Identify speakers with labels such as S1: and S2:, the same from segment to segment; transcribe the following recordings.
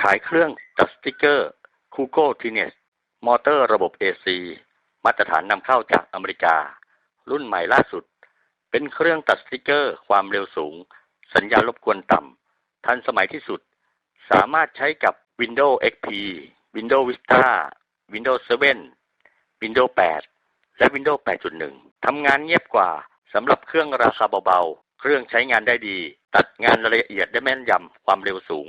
S1: ขายเครื่องตัดสติกเกอร์คูโก้ทีเนสมอเตอร์ระบบ AC มาตรฐานนำเข้าจากอเมริกา รุ่นใหม่ล่าสุด เป็นเครื่องตัดสติกเกอร์ ความเร็วสูง สัญญาณรบกวนต่ำ ทันสมัยที่สุด สามารถใช้กับ Windows XP Windows Vista Windows 7 Windows 8 และ Windows 8.1 ทำงานเงียบกว่าสำหรับเครื่องราคาเบาๆ เครื่องใช้งานได้ดี ตัดงานละเอียดได้แม่นยำ ความเร็วสูง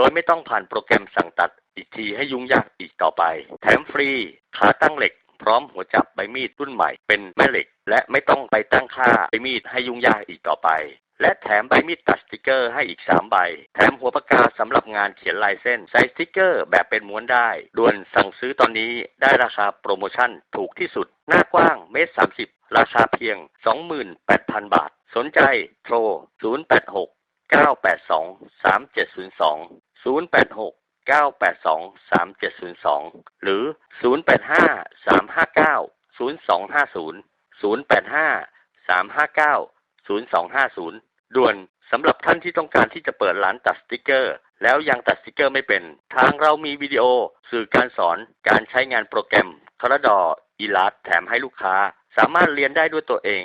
S1: โดยไม่ต้องผ่านโปรแกรมสั่งตัดอีกทีให้ยุ่งยากอีกต่อไป แถมฟรีขาตั้งเหล็กพร้อมหัวจับใบมีดรุ่นใหม่เป็นแม่เหล็ก และไม่ต้องไปตั้งค่าใบมีดให้ยุ่งยากอีกต่อไป และแถมใบมีดตัดสติกเกอร์ให้อีก 3 ใบ แถมหัวปากกาสำหรับงานเขียนลายเส้นใส่สติกเกอร์แบบเป็นม้วนได้ ด่วนสั่งซื้อตอนนี้ได้ราคาโปรโมชั่นถูกที่สุด หน้ากว้างเมตรสามสิบราคาเพียง 28,000บาท สนใจโทร 086 982 3702 086 982 3702 หรือ 085 359 0250 085 359 0250 ด่วนสำหรับท่านที่ต้องการที่จะเปิดร้านตัดสติกเกอร์ แล้วยังตัดสติกเกอร์ไม่เป็น ทางเรามีวิดีโอ สื่อการสอนการใช้งานโปรแกรมคาราดออีลัสแถมให้ลูกค้า สามารถเรียนได้ด้วยตัวเอง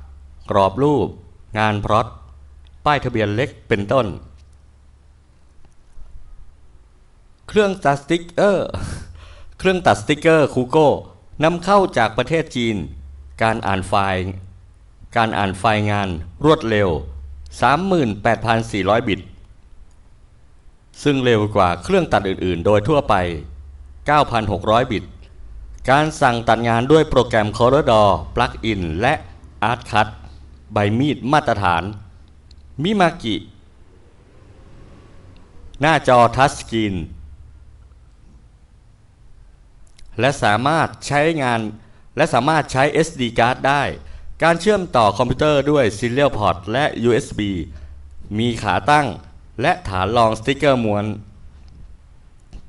S2: กรอบรูป งานพร็อตป้ายทะเบียนเล็กเป็นต้น เครื่องตัดสติกเกอร์เครื่องตัดสติกเกอร์คูโก้นำเข้าจากประเทศจีน การอ่านไฟล์การอ่านไฟล์งานรวดเร็ว 38,400 บิต ซึ่งเร็วกว่าเครื่องตัดอื่นๆ โดยทั่วไป 9,600 บิต การสั่งตัดงานด้วยโปรแกรม Corridor Plugin และ ArtCut ใบมีดมาตรฐาน มิมากิ หน้าจอทัชสกรีน และสามารถใช้งานและสามารถใช้ SD card ได้ การเชื่อมต่อคอมพิวเตอร์ด้วย Serial Port และ USB มีขาตั้งและฐานรองสติ๊กเกอร์ม้วน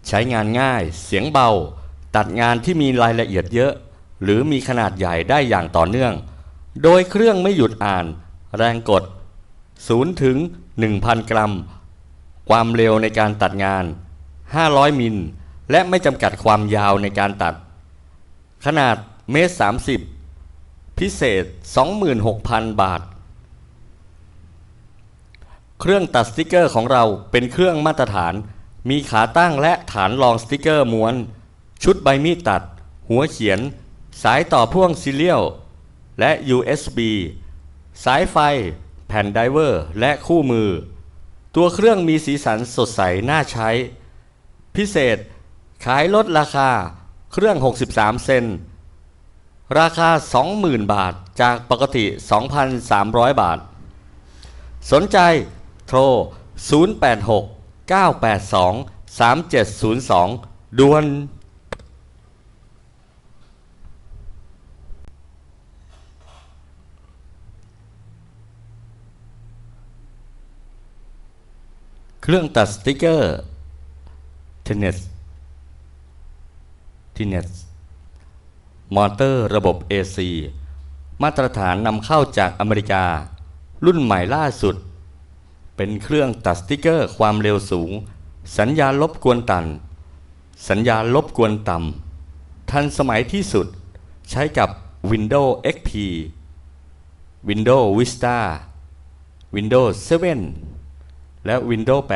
S2: ใช้งานง่าย เสียงเบา ตัดงานที่มีรายละเอียดเยอะ หรือมีขนาดใหญ่ได้อย่างต่อเนื่อง โดยเครื่องไม่หยุดอ่าน แรงกด 0 ถึง 1,000 กรัม ความเร็วในการตัดงาน 500 มิล และไม่จำกัดความยาวในการตัด ขนาดเมตร 30 พิเศษ 26,000 บาท เครื่องตัดสติกเกอร์ของเราเป็นเครื่องมาตรฐาน มีขาตั้งและฐานรองสติกเกอร์ม้วน ชุดใบมีดตัด หัวเขียน สายต่อพ่วงซีเรียล และ USB สายไฟ แผ่นไดเวอร์ และคู่มือ ตัวเครื่องมีสีสันสดใสน่าใช้ พิเศษ ขายลดราคาเครื่อง 63 เซน ราคา 20,000 บาทจากปกติ 2,300 บาท สนใจโทร 086 982 3702 ด่วน เครื่องตัดสติกเกอร์เทเนสทีเนสมอเตอร์ระบบ AC มาตรฐานนำเข้าจากอเมริกา รุ่นใหม่ล่าสุด เป็นเครื่องตัดสติกเกอร์ความเร็วสูง สัญญาลบกวนตัน สัญญาลบกวนต่ำทันสมัยที่สุดใช้กับ Windows XP Windows Vista Windows 7 และ Windows 8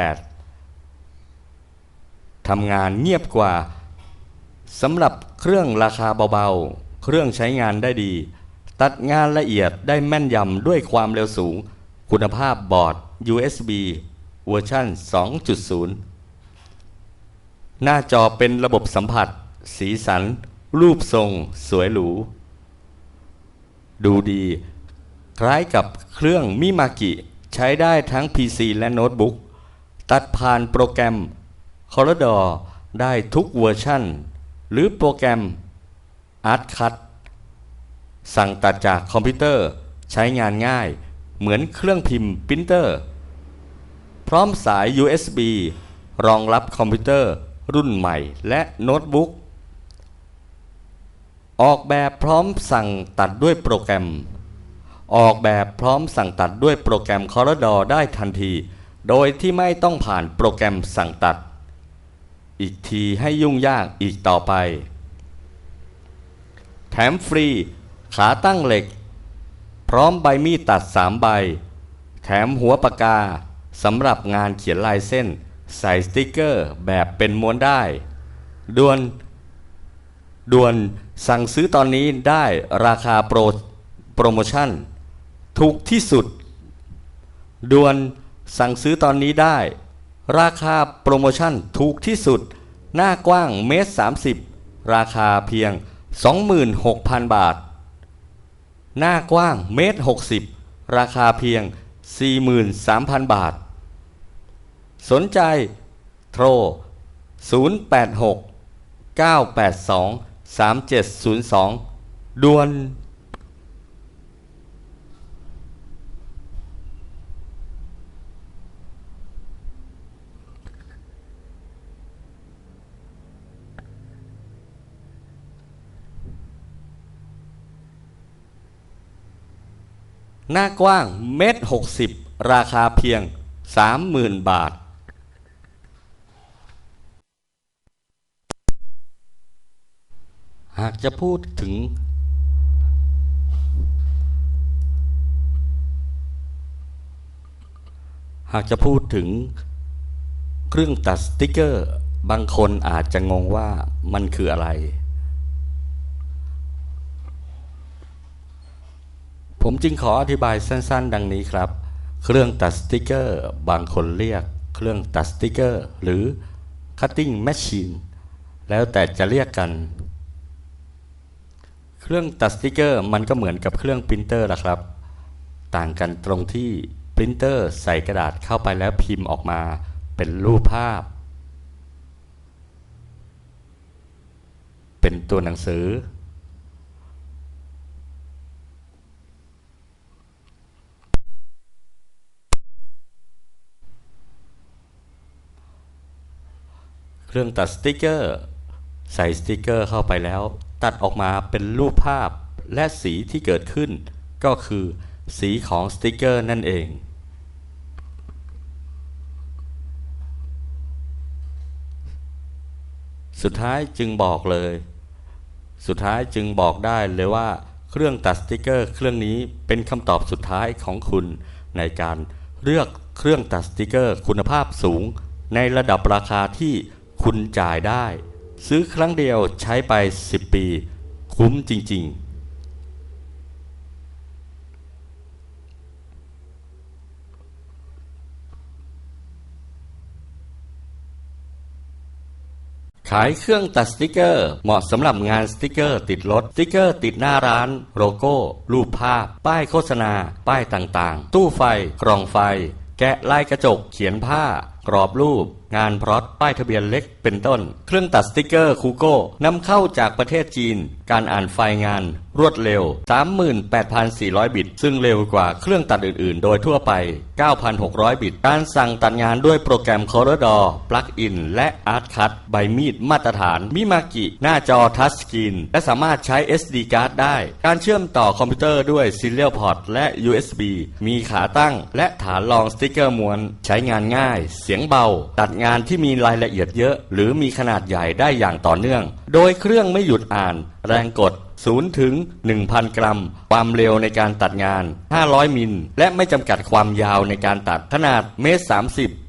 S2: ทำงานเงียบกว่าสำหรับเครื่องราคาเบาๆ เครื่องใช้งานได้ดี ตัดงานละเอียดได้แม่นยำด้วยความเร็วสูง คุณภาพบอร์ด USB เวอร์ชัน2.0 หน้าจอเป็นระบบสัมผัส สีสัน รูปทรง สวยหรู ดูดี คล้ายกับเครื่องมิมากิ ใช้ได้ทั้ง PC และโน้ตบุ๊กตัดผ่านโปรแกรม c o r r d o r ได้ทุกเวอร์ชันหรือโปรแกรม ArtCut สั่งตัดจากคอมพิวเตอร์ใช้งานง่ายเหมือนเครื่องพิมพ์ปรินเตอร์ พร้อมสาย USB รองรับคอมพิวเตอร์รุ่นใหม่และโน้ตบุ๊กออกแบบพร้อมสั่งตัดด้วยโปรแกรม ออกแบบพร้อมสั่งตัดด้วยโปรแกรม Corridor ได้ทันที โดยที่ไม่ต้องผ่านโปรแกรมสั่งตัด อีกทีให้ยุ่งยากอีกต่อไป แถมฟรี ขาตั้งเหล็ก พร้อมใบมีดตัด 3 ใบ แถมหัวปากกาสำหรับงานเขียนลายเส้น ใส่สติกเกอร์แบบเป็นม้วนได้ด่วนด่วนสั่งซื้อตอนนี้ได้ราคาโปรโปรโมชั่น ถูกที่สุด ด่วนสั่งซื้อตอนนี้ได้ ราคาโปรโมชั่นถูกที่สุด หน้ากว้างเมตร30 ราคาเพียง 26,000 บาท หน้ากว้างเมตร60 ราคาเพียง 43,000 บาท สนใจโทร 086 982 3702 ด่วน หน้ากว้างเมตรหกสิบราคาเพียงสามหมื่นบาท หากจะพูดถึง หากจะพูดถึงเครื่องตัดสติกเกอร์ บางคนอาจจะงงว่ามันคืออะไร ผมจึงขออธิบายสั้นๆ ดังนี้ครับ เครื่องตัดสติกเกอร์ บางคนเรียกเครื่องตัดสติกเกอร์ หรือ cutting machine แล้วแต่จะเรียกกัน เครื่องตัดสติกเกอร์มันก็เหมือนกับเครื่องปรินเตอร์ละครับ ต่างกันตรงที่ปรินเตอร์ใส่กระดาษเข้าไปแล้วพิมพ์ออกมาเป็นรูปภาพ เป็นตัวหนังสือ รื่องตัดสติกเกอร์ ใส่สติกเกอร์เข้าไปแล้ว ตัดออกมาเป็นรูปภาพและสีที่เกิดขึ้น ก็คือ สีของสติกเกอร์นั่นเองสุดท้ายจึงบอกเลย สุดท้ายจึงบอกได้เลยว่า เครื่องตัดสติกเกอร์เครื่องนี้เป็นคำตอบสุดท้ายของคุณ ในการเลือกเครื่องตัดสติกเกอร์ คุณภาพสูง ในระดับราคาที่ คุณจ่ายได้ ซื้อครั้งเดียวใช้ไป 10 ปี คุ้มจริง ๆขายเครื่องตัดสติกเกอร์ เหมาะสำหรับงานสติกเกอร์ติดรถสติกเกอร์ติดหน้าร้าน โลโก้ รูปภาพ ป้ายโฆษณา ป้ายต่างๆ ตู้ไฟ กล่องไฟ แกะลายกระจก เขียนผ้า กรอบรูป งานพรอตป้ายทะเบียนเล็กเป็นต้น เครื่องตัดสติกเกอร์คูโก้นำเข้าจากประเทศจีน การอ่านไฟล์งาน รวดเร็ว 38,400 บิต ซึ่งเร็วกว่าเครื่องตัดอื่น ๆ โดยทั่วไป 9,600 บิต การสั่งตัดงานด้วยโปรแกรม Corridor Plugin และ ArtCut ใบมีดมาตรฐาน มิมากิ หน้าจอทัชสกรีนและสามารถใช้ SD card ได้ การเชื่อมต่อคอมพิวเตอร์ด้วย Serial Port และ USB มีขาตั้ง และฐานรองสติกเกอร์ม้วน ใช้งานง่าย เสียงเบา ตัดงานที่มีรายละเอียดเยอะ หรือมีขนาดใหญ่ได้อย่างต่อเนื่อง โดยเครื่องไม่หยุดอ่าน แรงกด 0 ถึง 1,000 กรัม ความเร็วในการตัดงาน 500 มิล และไม่จำกัดความยาวในการตัดขนาดเมตร 30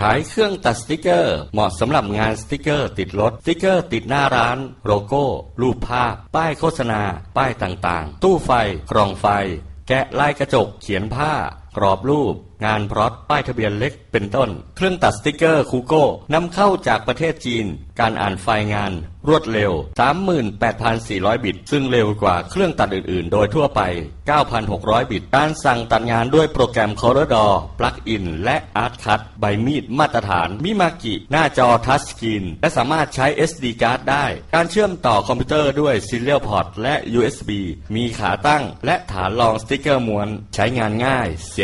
S2: ขายเครื่องตัดสติกเกอร์ เหมาะสำหรับงานสติกเกอร์ติดรถสติกเกอร์ติดหน้าร้าน โลโก้ รูปภาพ ป้ายโฆษณา ป้ายต่างๆ ตู้ไฟ กล่องไฟ แกะลายกระจก เขียนผ้า กรอบรูป งานพร็อตป้ายทะเบียนเล็กเป็นต้น เครื่องตัดสติกเกอร์คูโก้นำเข้าจากประเทศจีน การอ่านไฟล์งาน รวดเร็ว 38,400 บิต ซึ่งเร็วกว่าเครื่องตัดอื่น ๆ โดยทั่วไป 9,600 บิต การสั่งตัดงานด้วยโปรแกรม Corridor Plugin และ ArtCut ใบมีดมาตรฐานมิมากิ หน้าจอทัชสกรีนและสามารถใช้ SD card ได้ การเชื่อมต่อคอมพิวเตอร์ด้วย Serial Port และ USB มีขาตั้ง และฐานรองสติกเกอร์ม้วน ใช้งานง่ายเสีย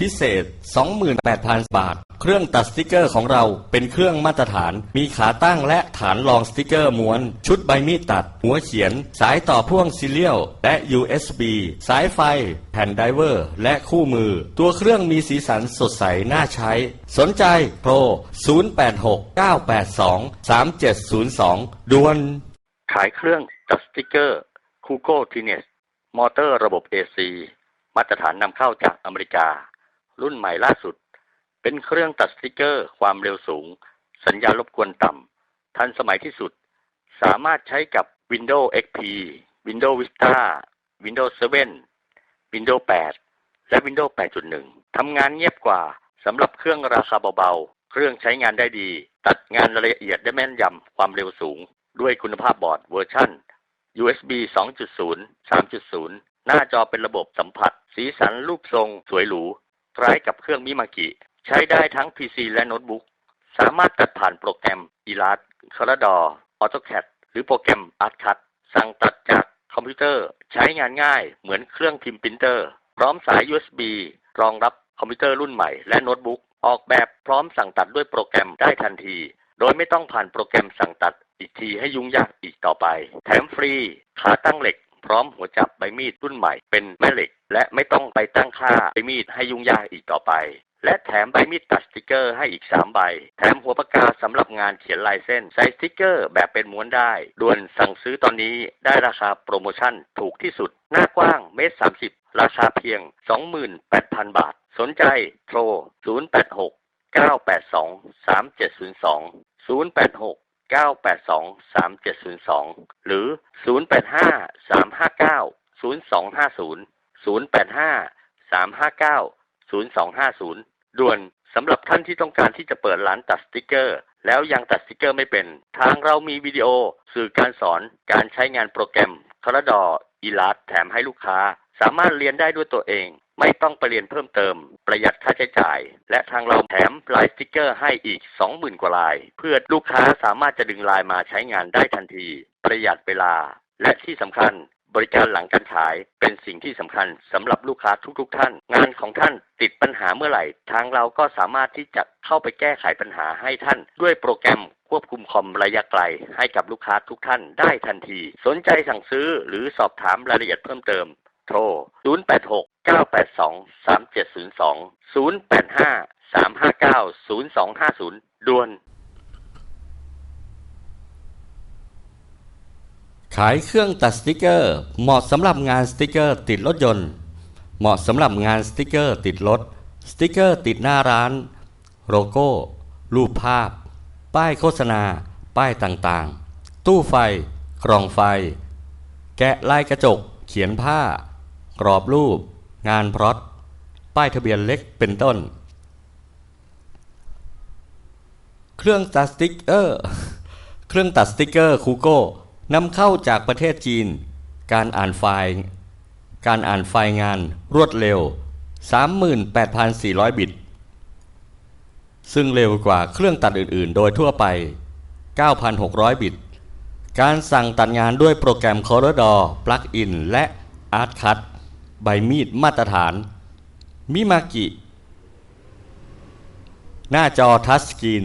S2: พิเศษ 28,000 บาท เครื่องตัดสติกเกอร์ของเราเป็นเครื่องมาตรฐาน มีขาตั้งและฐานรองสติกเกอร์ม้วน ชุดใบมีดตัด หัวเขียน สายต่อพ่วงซีเรียลและ USB สายไฟ แผ่นไดเวอร์ และคู่มือ ตัวเครื่องมีสีสันสดใสน่าใช้ สนใจโทร 0869823702 ด่วน
S1: ขายเครื่องตัดสติกเกอร์คูโก้ทีเนสมอเตอร์ระบบ AC มาตรฐานนำเข้าจากอเมริกา รุ่นใหม่ล่าสุด เป็นเครื่องตัดสติกเกอร์ความเร็วสูง สัญญาณรบกวนต่ำ ทันสมัยที่สุด สามารถใช้กับ Windows XP Windows Vista Windows 7 Windows 8 และ Windows 8.1 ทำงานเงียบกว่าสำหรับเครื่องราคาเบาๆ เครื่องใช้งานได้ดี ตัดงานรายละเอียดได้แม่นยำความเร็วสูง ด้วยคุณภาพบอร์ดเวอร์ชัน USB 2.0 3.0 หน้าจอเป็นระบบสัมผัส สีสันรูปทรงสวยหรู คล้ายกับเครื่องมิมากิ ใช้ได้ทั้ง PC และโน้ตบุ๊ก สามารถตัดผ่านโปรแกรม Illustrator Corridor AutoCAD หรือโปรแกรม ArtCut สั่งตัดจากคอมพิวเตอร์ใช้งานง่ายเหมือนเครื่องพิมพ์ปรินเตอร์ พร้อมสาย USB รองรับคอมพิวเตอร์รุ่นใหม่และโน้ตบุ๊ก ออกแบบพร้อมสั่งตัดด้วยโปรแกรมได้ทันที โดยไม่ต้องผ่านโปรแกรมสั่งตัดอีกทีให้ยุ่งยากอีกต่อไป แถมฟรี ขาตั้งเหล็ก พร้อมหัวจับใบมีดรุ่นใหม่เป็นแม่เหล็ก และไม่ต้องไปตั้งค่าใบมีดให้ยุ่งยากอีกต่อไป และแถมใบมีดตัดสติกเกอร์ให้อีก 3 ใบ แถมหัวปากกาสำหรับงานเขียนลายเส้นใส่สติกเกอร์แบบเป็นม้วนได้ ด่วนสั่งซื้อตอนนี้ได้ราคาโปรโมชั่นถูกที่สุด หน้ากว้างเมตรสามสิบราคาเพียง 28,000 บาท สนใจโทร 086 982 3702 086 982 3702 หรือ 085 359 0250 085 359 0250 ด่วนสำหรับท่านที่ต้องการที่จะเปิดร้านตัดสติกเกอร์ แล้วยังตัดสติกเกอร์ไม่เป็น ทางเรามีวิดีโอ สื่อการสอนการใช้งานโปรแกรม Corridor e l a s t แถมให้ลูกค้า สามารถเรียนได้ด้วยตัวเอง ไม่ต้องไปเรียนเพิ่มเติม ประหยัดค่าใช้จ่าย และทางเราแถมลายสติกเกอร์ให้อีก 20,000 กว่าลาย เพื่อลูกค้าสามารถจะดึงลายมาใช้งานได้ทันที ประหยัดเวลา และที่สำคัญ บริการหลังการขายเป็นสิ่งที่สำคัญสำหรับลูกค้าทุกๆทท่าน งานของท่านติดปัญหาเมื่อไหร่ ทางเราก็สามารถที่จะเข้าไปแก้ไขปัญหาให้ท่าน ด้วยโปรแกรมควบคุมคอมระยะไกล ให้กับลูกค้าทุกท่านได้ทันที สนใจสั่งซื้อหรือสอบถามรายละเอียดเพิ่มเติม โทร 086 982 3702 085 359 0250ด่วน
S2: ขายเครื่องตัดสติกเกอร์ เหมาะสำหรับงานสติกเกอร์ติดรถยนต์ เหมาะสำหรับงานสติกเกอร์ติดรถ สติกเกอร์ติดหน้าร้าน โลโก้ รูปภาพ ป้ายโฆษณา ป้ายต่างๆ ตู้ไฟ กล่องไฟ แกะลายกระจก เขียนผ้า กรอบรูป งานพร็อตป้ายทะเบียนเล็กเป็นต้น เครื่องตัดสติกเกอร์ เครื่องตัดสติกเกอร์คูโก้ นำเข้าจากประเทศจีน การอ่านไฟล์การอ่านไฟล์งานรวดเร็ว 38,400 บิต ซึ่งเร็วกว่าเครื่องตัดอื่น ๆ โดยทั่วไป 9,600 บิต การสั่งตัดงานด้วยโปรแกรม Corridor Plugin และ ArtCut ใบมีดมาตรฐาน มิมากิ หน้าจอทัชสกรีน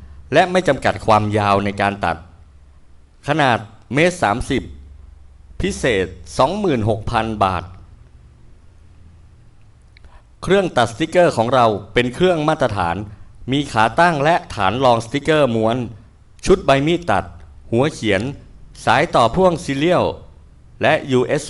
S2: และไม่จำกัดความยาวในการตัด ขนาดเมตร30พิเศษ 26,000 บาท เครื่องตัดสติกเกอร์ของเราเป็นเครื่องมาตรฐาน มีขาตั้งและฐานรองสติกเกอร์ม้วน ชุดใบมีดตัด หัวเขียน สายต่อพ่วงซีเรียล และ U.S